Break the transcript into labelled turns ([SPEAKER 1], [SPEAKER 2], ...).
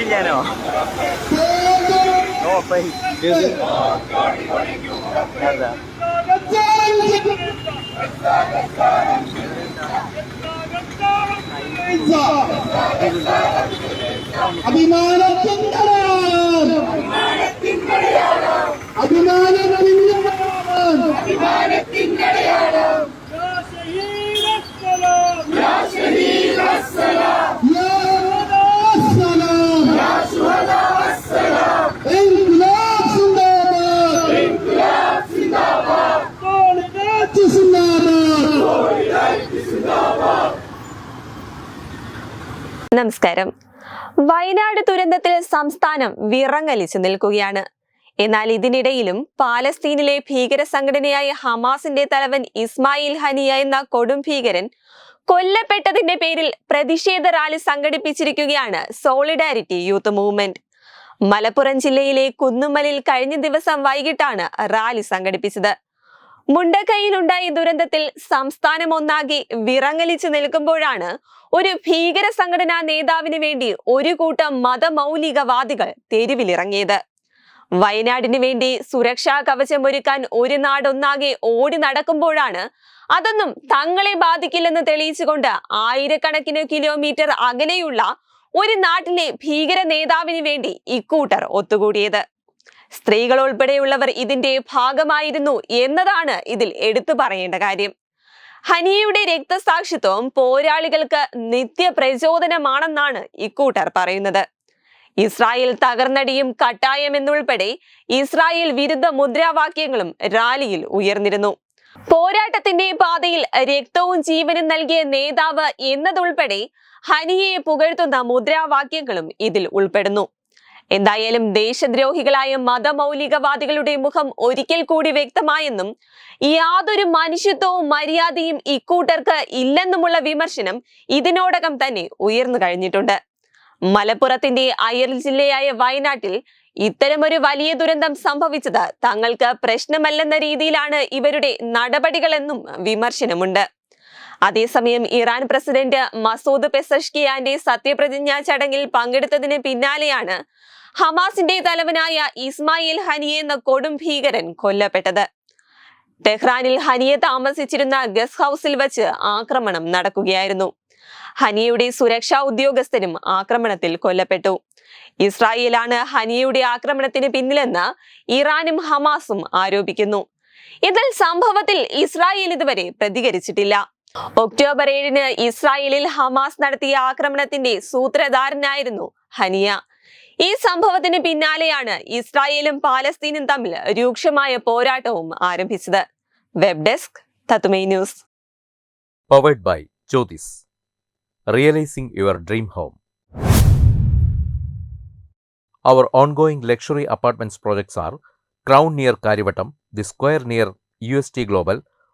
[SPEAKER 1] ചെയ്യാനോ
[SPEAKER 2] തോറ്റോടി
[SPEAKER 1] ഓ പൈ അതാ
[SPEAKER 2] അഭിമാനത്തിൻ്റെ
[SPEAKER 3] നമസ്കാരം. വയനാട് ദുരന്തത്തിൽ സംസ്ഥാനം വിറങ്ങലിച്ചു നിൽക്കുകയാണ്. എന്നാൽ ഇതിനിടയിലും പാലസ്തീനിലെ ഭീകര സംഘടനയായ ഹമാസിന്റെ തലവൻ ഇസ്മായിൽ ഹനിയ എന്ന കൊടും ഭീകരൻ കൊല്ലപ്പെട്ടതിന്റെ പേരിൽ പ്രതിഷേധ റാലി സംഘടിപ്പിച്ചിരിക്കുകയാണ് സോളിഡാരിറ്റി യൂത്ത് മൂവ്മെന്റ്. മലപ്പുറം ജില്ലയിലെ കുന്നുമലിൽ കഴിഞ്ഞ ദിവസം വൈകിട്ടാണ് റാലി സംഘടിപ്പിച്ചത്. മുണ്ടക്കൈയിലുണ്ടായ ദുരന്തത്തിൽ സംസ്ഥാനം ഒന്നാകെ വിറങ്ങലിച്ചു നിൽക്കുമ്പോഴാണ് ഒരു ഭീകര സംഘടനാ നേതാവിന് വേണ്ടി ഒരു കൂട്ടം മതമൗലികവാദികൾ തെരുവിലിറങ്ങിയത്. വയനാടിന് വേണ്ടി സുരക്ഷാ കവചം ഒരുക്കാൻ ഒരു നാടൊന്നാകെ ഓടി നടക്കുമ്പോഴാണ് അതൊന്നും തങ്ങളെ ബാധിക്കില്ലെന്ന് തെളിയിച്ചുകൊണ്ട് ആയിരക്കണക്കിന് കിലോമീറ്റർ അകലെയുള്ള ഒരു നാട്ടിലെ ഭീകര നേതാവിന് വേണ്ടി ഇക്കൂട്ടർ ഒത്തുകൂടിയത്. സ്ത്രീകൾ ഉൾപ്പെടെയുള്ളവർ ഇതിന്റെ ഭാഗമായിരുന്നു എന്നതാണ് ഇതിൽ എടുത്തു പറയേണ്ട കാര്യം. ഹനിയയുടെ രക്തസാക്ഷിത്വം പോരാളികൾക്ക് നിത്യ പ്രചോദനമാണെന്നാണ് ഇക്കൂട്ടർ പറയുന്നത്. ഇസ്രായേൽ തകർന്നടിയും കട്ടായം എന്നുൾപ്പെടെ ഇസ്രായേൽ വിരുദ്ധ മുദ്രാവാക്യങ്ങളും റാലിയിൽ ഉയർന്നിരുന്നു. പോരാട്ടത്തിന്റെ പാതയിൽ രക്തവും ജീവനും നൽകിയ നേതാവ് എന്നതുൾപ്പെടെ ഹനിയെ പുകഴ്ത്തുന്ന മുദ്രാവാക്യങ്ങളും ഇതിൽ ഉൾപ്പെടുന്നു. എന്തായാലും ദേശദ്രോഹികളായ മതമൗലികവാദികളുടെ മുഖം ഒരിക്കൽ കൂടി വ്യക്തമായെന്നും യാതൊരു മനുഷ്യത്വവും മര്യാദയും ഇക്കൂട്ടർക്ക് ഇല്ലെന്നുമുള്ള വിമർശനം ഇതിനോടകം തന്നെ ഉയർന്നു കഴിഞ്ഞിട്ടുണ്ട്. മലപ്പുറത്തിന്റെ അയൽ ജില്ലയായ വയനാട്ടിൽ ഇത്തരമൊരു വലിയ ദുരന്തം സംഭവിച്ചത് തങ്ങൾക്ക് പ്രശ്നമല്ലെന്ന രീതിയിലാണ് ഇവരുടെ നടപടികളെന്നും വിമർശനമുണ്ട്. അതേസമയം ഇറാൻ പ്രസിഡന്റ് മസൂദ് പെസഷ്കിയാന്റെ സത്യപ്രതിജ്ഞാ ചടങ്ങിൽ പങ്കെടുത്തതിന് പിന്നാലെയാണ് ഹമാസിന്റെ തലവനായ ഇസ്മായിൽ ഹനിയെ എന്ന കൊടും ഭീകരൻ കൊല്ലപ്പെട്ടത്. ടെഹ്റാനിൽ ഹനിയെ താമസിച്ചിരുന്ന ഗസ്റ്റ് ഹൗസിൽ വച്ച് ആക്രമണം നടക്കുകയായിരുന്നു. ഹനിയയുടെ സുരക്ഷാ ഉദ്യോഗസ്ഥനും ആക്രമണത്തിൽ കൊല്ലപ്പെട്ടു. ഇസ്രായേലാണ് ഹനിയയുടെ ആക്രമണത്തിന് പിന്നിലെന്ന് ഇറാനും ഹമാസും ആരോപിക്കുന്നു. എന്നാൽ സംഭവത്തിൽ ഇസ്രായേൽ ഇതുവരെ പ്രതികരിച്ചിട്ടില്ല. ഒക്ടോബർ ഏഴിന് ഇസ്രായേലിൽ ഹമാസ് നടത്തിയ ആക്രമണത്തിന്റെ സൂത്രധാരനായിരുന്നു ഹനിയ. ഈ സംഭവത്തിന് പിന്നാലെയാണ് ഇസ്രായേലും പാലസ്തീനും തമ്മിൽ രൂക്ഷമായ പോരാട്ടവും ആരംഭിച്ചത്. വെബ് ഡെസ്ക് തത്തുമൈ news.
[SPEAKER 4] Luxury apartments projects R crown near Kariavattom the square near U S T Crown